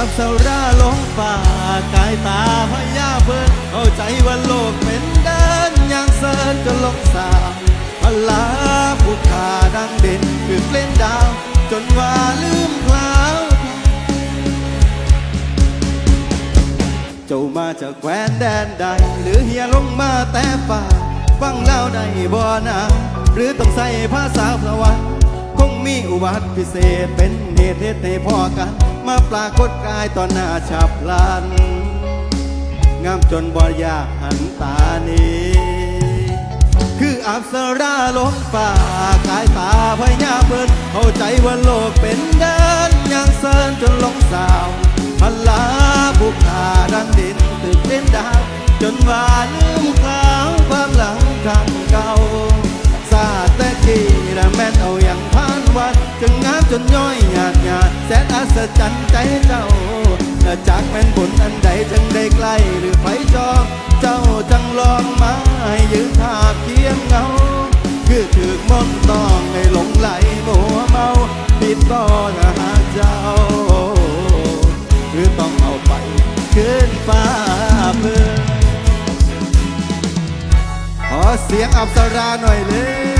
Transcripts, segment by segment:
อับสราลงป่ากายตาพญาเบิดเข้าใจว่าโลกเป็นเดินอย่างเสินจนลงสาพลาผู้ขาดังเด่นคือเล่นดาว จนว่าลืมคลาวเจ้ามาจากแคว้นแดนใด หรือเฮียลงมาแต่ป่าฟังเล่าได้บ่นาหรือต้องใส่ภาษาพระวันคงมีอุบัติพิเศษเป็นเหตุเหตุให้พ่อกัน มาปรากฏกายต่อหน้าฉับพลัน งามจนบ่อยากหันตาหนีคืออับสราลงป่ากายตาพญาเบิดเข้าใจว่าโลกเป็นเดินย่างเซินจนหลงสาวพลาบุกขาดังดินตึกเป็นดาวจนว่าลืมขาวความหลังครั้งเก่าซาแต่กี้ละแม่นเอาอย่างผ่านวันจึงงามจนย่อย แสนอัศจรรย์ใจเจ้าจากแม่นบุญอันใดจึงได้ใกล้หรือไผจองเจ้าจังลองมาให้ยืนทาบเคียงเงา คือถือมนต์ต้องให้หลงไหลมัวเมาผิดบ่ถ้าหาเจ้าหรือต้องเอาไปขึ้นฟ้าเพื่อขอเสียงอับสราหน่อยเร็วโย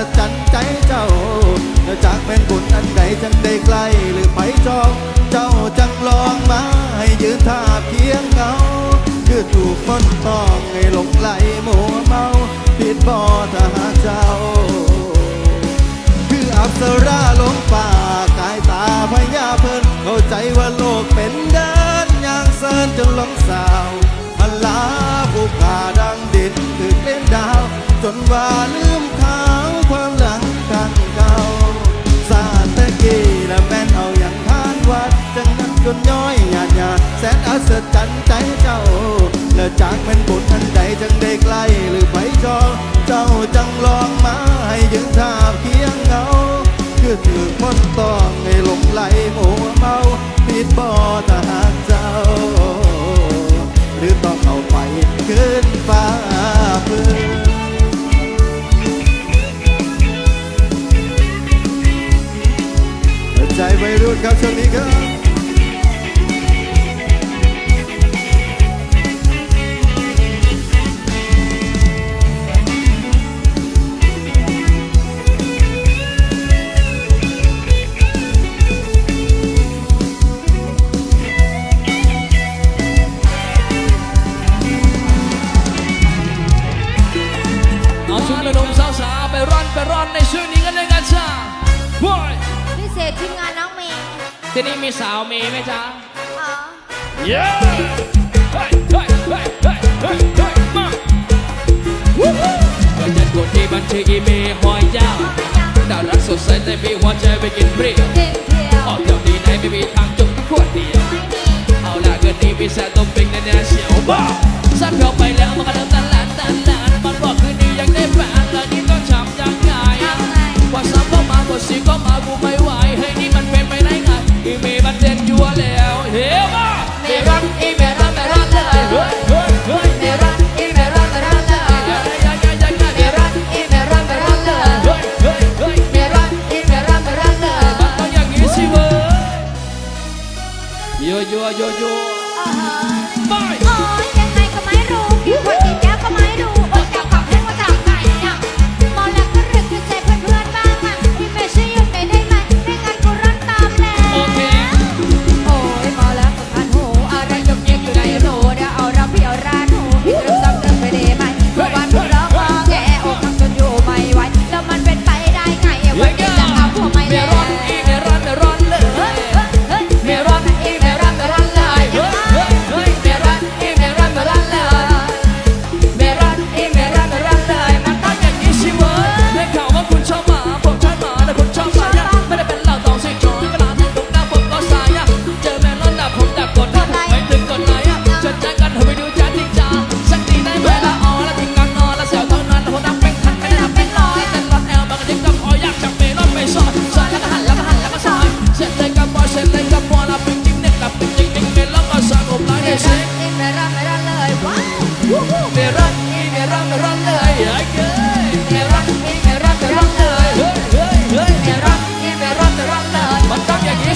นอัศจรรย์ใจเจ้าจากเป็นบุญอันใดจังได้ใกล้หรือไปจอง เจ้าจังลองมาให้ยืนทาบเคียงเงาคือถูกมนตองให้หลงไหลมัวเมาผิดบ่ถ้าหาเจ้า คืออับสราลงป่ากายตาพญาเพิ่นเข้าใจว่าโลกเป็นเดินอย่างเซินจนหลงสาวพลาผู้ขาดังดินตึกเล่นดาว จนว่าลืมขา แสนอัศจรรย์ใจเจ้าและจากเป็นบุญอันใดจังได้ใกล้หรือไปจองเจ้าจังลองมาให้ยืนทาบเคียงเงาคือถือมนต้องให้หลงไหลมัวเมาผิดบ่ถ้าหากเจ้า หรือต้องเอาไปขึ้นฟ้าเพื่อใจวัยรุ่นครับช่วงนี้ครับ สาวมีไหมจ๊ะอ๋อเย้เฮ้ยเฮ้ยเฮ้ยเฮ้ยเฮ้ยเฮ้ยมาวู้ฮู้ก็จะกดที่บัญชีอีเมลหอยยาวดาวรักสดใสแต่มีหัวใจไปกินเปรี้ยวเด็กเที่ยวออกเที่ยวดีไหนไม่มีทางจบขวดเดียว ไม่มีเอาล่ะเกินนี้มีแซ่ต้มปิ้งแน่ๆเสียวบ้าซัดเราไปแล้วมันก็เดินตลาดตลาดมันบอกคืนนี้ยังได้แฟนแล้วนี่ต้องช้ำยังไงเอาไง ว่าซ้ำก็มากว่าสีก็มากูไม่ จัวแล้วเฮ้ยมาเมรันอีเม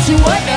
you what?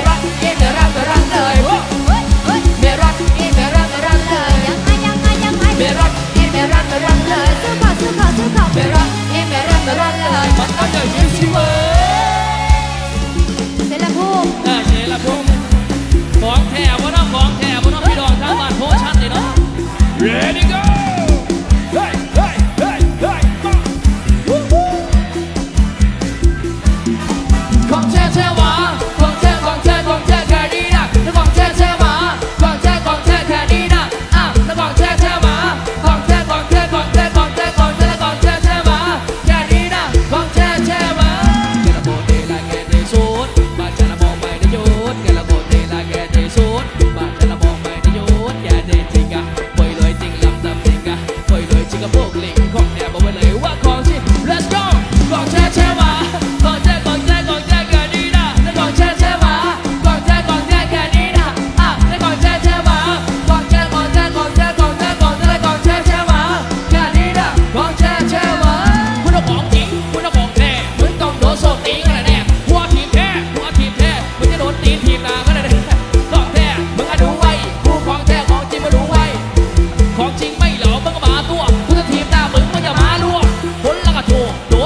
Oh.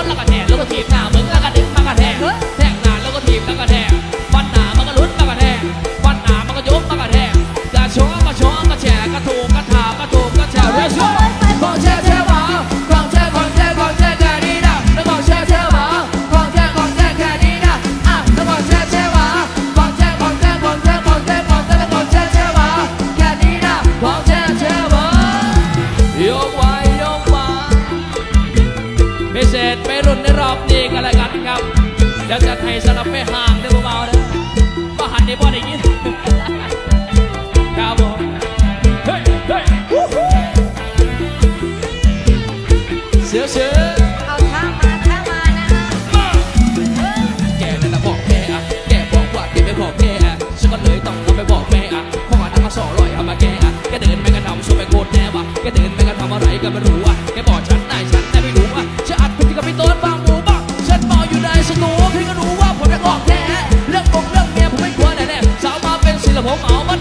เสียวเสียเอาท่ามาท่ามานะแกนั่ละบอกแกแกบอกว่าแกไม่บอกแกฉันก็เลยต้องทำไปบอกแม่อะพ่อทำมาสอร่อยทำมาแกแกเดินไปกระทำชวนไปโคตรแน่วะแกเดินไปกระทำอะไรก็ไม่รู้ะแกบอกฉันได้ฉันแต่ไม่รู้อะฉันอัดพี่กับพี่ต้นบางหมูบ้าฉันเมอยู่ในสตูพี่ก็รู้ว่าผมไม่บอกแกเรื่องบงเรื่องเมียผมไม่กลัวแน่แน่สามาเป็นศิลป์ผมเอามัน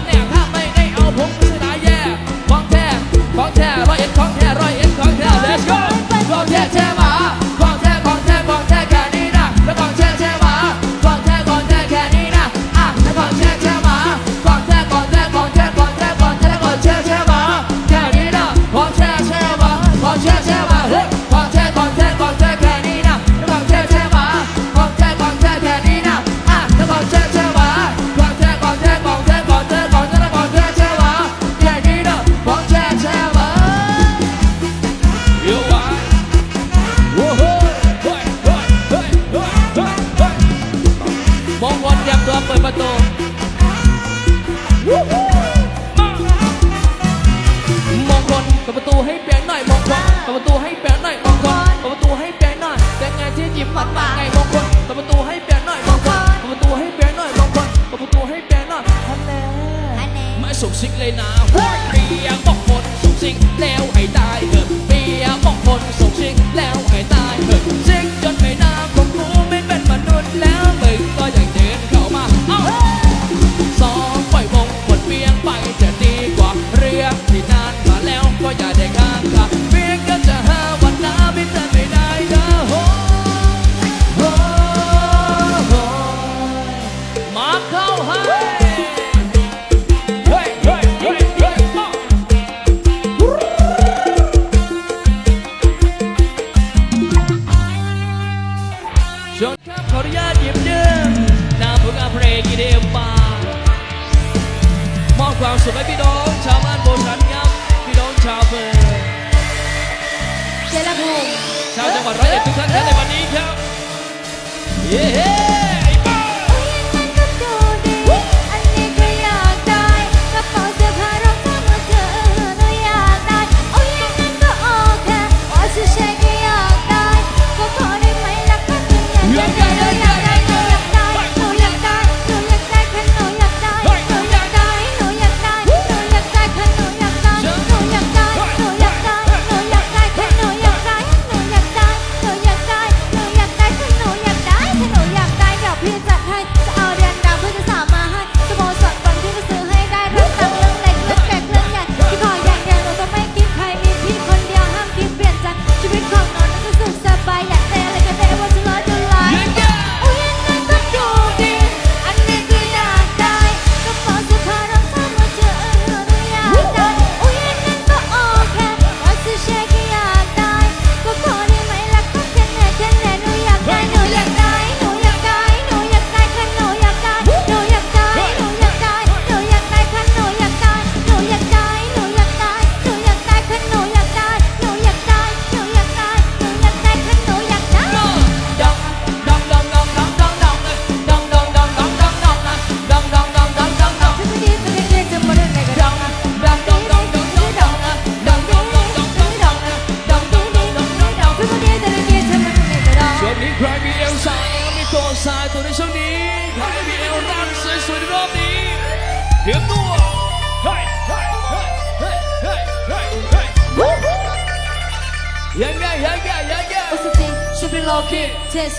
long time and both and young, don't chop to tell them, Yeah.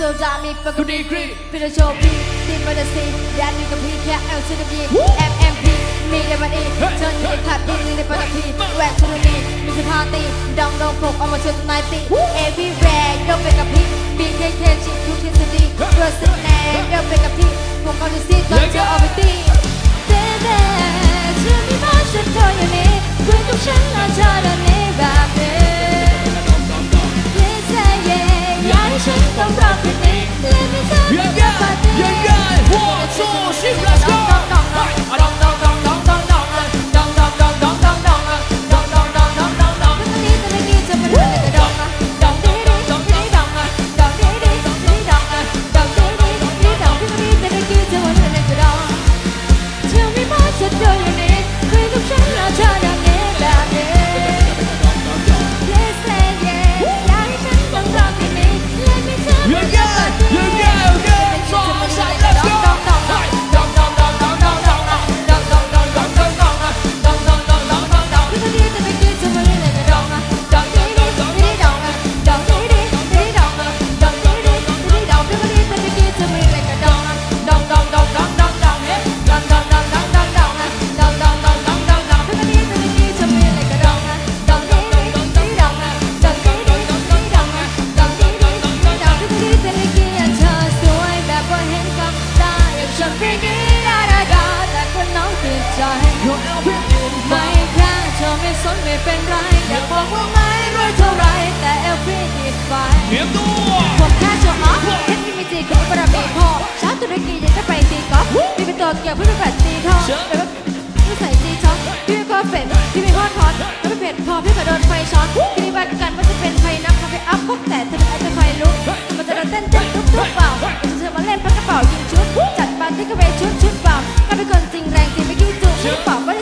โซดามีปกติครีพี่จะโชว์พี่ทีมมันจะซีแดนอยู่กับพี่แค่เอลซีดับยีเอ็มเอ็มพีมีในวันอีเชิญยีขัดยีในปัตตานีแหวนชนุนีมีสภาตีดองดองผกเอามาเชิญนายตีเอวีแวร์ยกไปกับพี่บีเคเคชิทุกทฤษฎีเพื่อสิ่งแน่ยกไปกับพี่ พี่กระโดนไฟช็อตพี่บ้านกันว่าจะเป็นไฟนับคาเฟ่อัพพบแต่ทำไมอาจจะไฟลุกมันจะโดนเต้นเต้นทุบทุบเปล่าจะเธอมาเล่นพักกระเป๋ายิงชุด จัดปาร์ตี้กระเวชุดชุดเปล่าก็เป็นคนจริงแรงจริงไม่คิดจุกเปล่าก็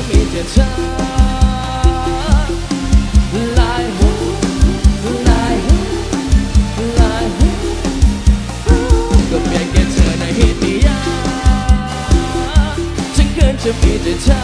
ที่มีแต่เธอลายหูลายหูลายหูก็เพียงแค่เธอในฮิตนิยาฉันเกินจะมีแต่เธอ